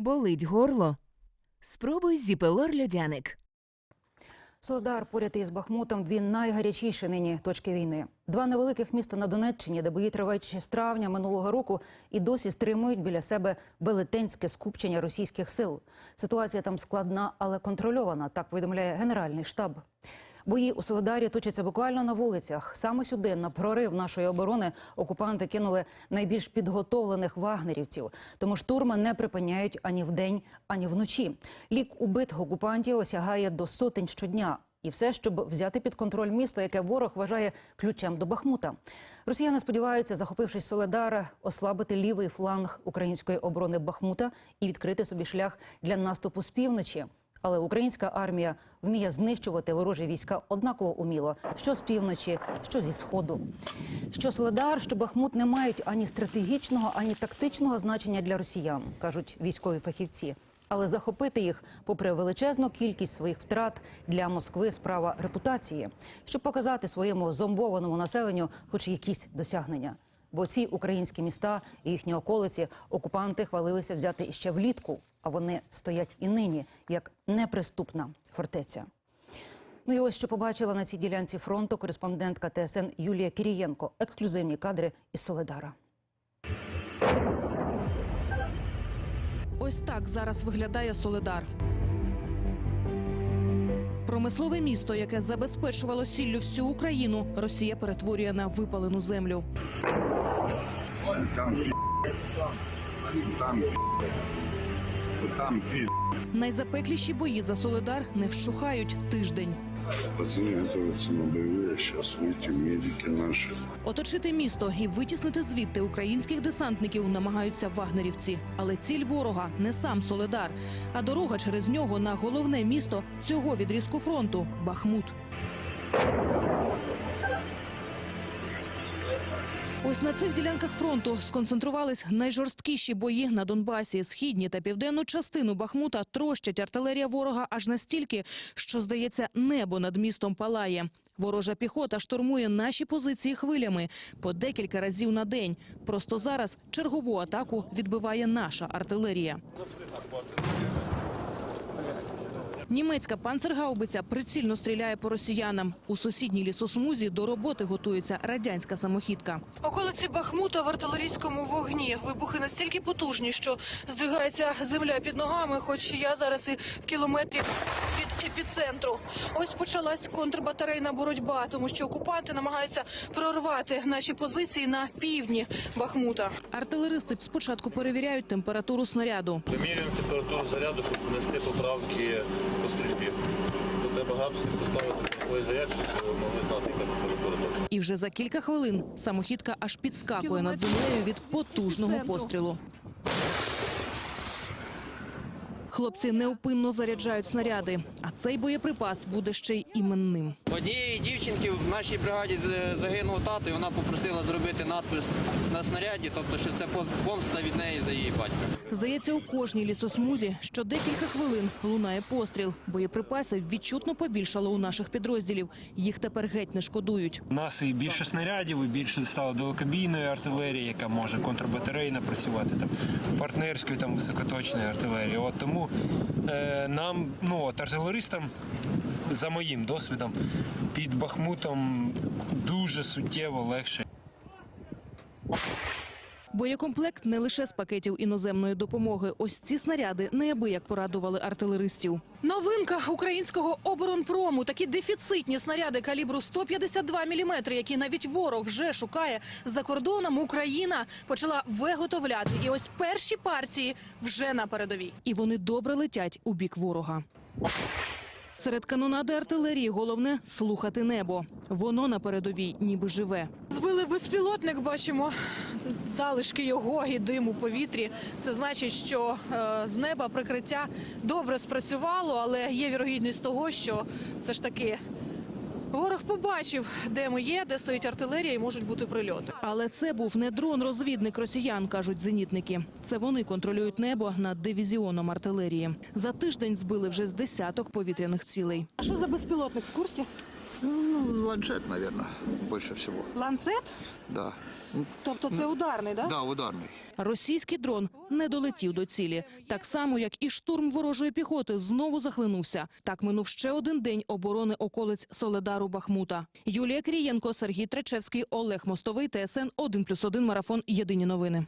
Болить горло? Спробуй зіпелор льодяник. Солодар поряд із Бахмутом дві найгарячіші нині точки війни. Два невеликих міста на Донеччині, де бої тривають ще з травня минулого року, і досі стримують біля себе велетенське скупчення російських сил. Ситуація там складна, але контрольована. Так повідомляє Генеральний штаб. Бої у Солодарі точаться буквально на вулицях. Саме сюди, на прорив нашої оборони, окупанти кинули найбільш підготовлених вагнерівців. Тому штурми не припиняють ані вдень, ані вночі. Лік убитих окупантів осягає до сотень щодня. І все, щоб взяти під контроль місто, яке ворог вважає ключем до Бахмута. Росіяни сподіваються, захопившись Соледар, ослабити лівий фланг української оборони Бахмута і відкрити собі шлях для наступу з півночі. Але українська армія вміє знищувати ворожі війська однаково уміло, що з півночі, що зі сходу. Що Соледар, що Бахмут не мають ані стратегічного, ані тактичного значення для росіян, кажуть військові фахівці. Але захопити їх, попри величезну кількість своїх втрат для Москви, справа репутації, щоб показати своєму зомбованому населенню хоч якісь досягнення. Бо ці українські міста і їхні околиці окупанти хвалилися взяти іще влітку, а вони стоять і нині як неприступна фортеця. Ну і ось що побачила на цій ділянці фронту кореспондентка ТСН Юлія Кирієнко. Ексклюзивні кадри із Соледара. Ось так зараз виглядає Соледар. Промислове місто, яке забезпечувало сіллю всю Україну, Росія перетворює на випалену землю. Там пи***, там пи***, там пи***. Найзапекліші бої за Соледар не вщухають тиждень. Пацаны готовятся на боевые, сейчас выйти медики наши. Оточити місто і витіснити звідти українських десантників намагаються вагнерівці. Але ціль ворога не сам Соледар, а дорога через нього на головне місто цього відрізку фронту Бахмут. Ось на цих ділянках фронту сконцентрувались найжорсткіші бої на Донбасі. Східні та південну частину Бахмута трощать артилерія ворога аж настільки, що, здається, небо над містом палає. Ворожа піхота штурмує наші позиції хвилями по декілька разів на день. Просто зараз чергову атаку відбиває наша артилерія. Німецька панцергаубиця прицільно стріляє по росіянам. У сусідній лісосмузі до роботи готується радянська самохідка. Околиці Бахмута в артилерійському вогні. Вибухи настільки потужні, що здригається земля під ногами, хоч я зараз і в кілометрі від епіцентру. Ось почалась контрбатарейна боротьба, тому що окупанти намагаються прорвати наші позиції на півдні Бахмута. Артилеристи спочатку перевіряють температуру снаряду. Вимірюємо температуру заряду, щоб внести поправки по стрільбі. Тут треба градусник поставити такої зарядки, щоб могли знати, яка температура точно. І вже за кілька хвилин самохідка аж підскакує над землею від потужного пострілу. Хлопці неупинно заряджають снаряди, а цей боєприпас буде ще й іменним. Однієї дівчинки в нашій бригаді з- загинув тато, і вона попросила зробити надпис на снаряді, тобто, що це помста від неї за її батька. Здається, у кожній лісосмузі що декілька хвилин лунає постріл. Боєприпаси відчутно побільшало у наших підрозділів. Їх тепер геть не шкодують. У нас і більше снарядів, і більше стало далекобійної артилерії, яка може контрбатарейно працювати там партнерської там високоточної артилерії. От тому е, нам, ну от артилеристам, за моїм досвідом, під Бахмутом дуже суттєво легше. Боєкомплект не лише з пакетів іноземної допомоги. Ось ці снаряди неабияк порадували артилеристів. Новинка українського оборонпрому. Такі дефіцитні снаряди калібру 152 мм, які навіть ворог вже шукає за кордоном. Україна почала виготовляти. І ось перші партії вже на передовій. І вони добре летять у бік ворога. Серед канонади артилерії головне слухати небо. Воно на передовій ніби живе. Збили безпілотник, бачимо залишки його і дим у повітрі. Це значить, що е, з неба прикриття добре спрацювало, але є вірогідність того, що все ж таки побачив, де ми є, де стоїть артилерія, і можуть бути прильоти. Але це був не дрон-розвідник росіян, кажуть зенітники. Це вони контролюють небо над дивізіоном артилерії. За тиждень збили вже з десяток повітряних цілей. А що за безпілотник в курсі? Ну, ланцет, мабуть, більше всього. Ланцет? Да. Тобто це ударний, да? Да, ударний. Російський дрон не долетів до цілі. Так само, як і штурм ворожої піхоти, знову захлинувся. Так минув ще один день оборони околиць Соледару Бахмута. Юлія Крієнко, Сергій Тречевський, Олег Мостовий, ТСН 1+,1 Марафон. Єдині новини.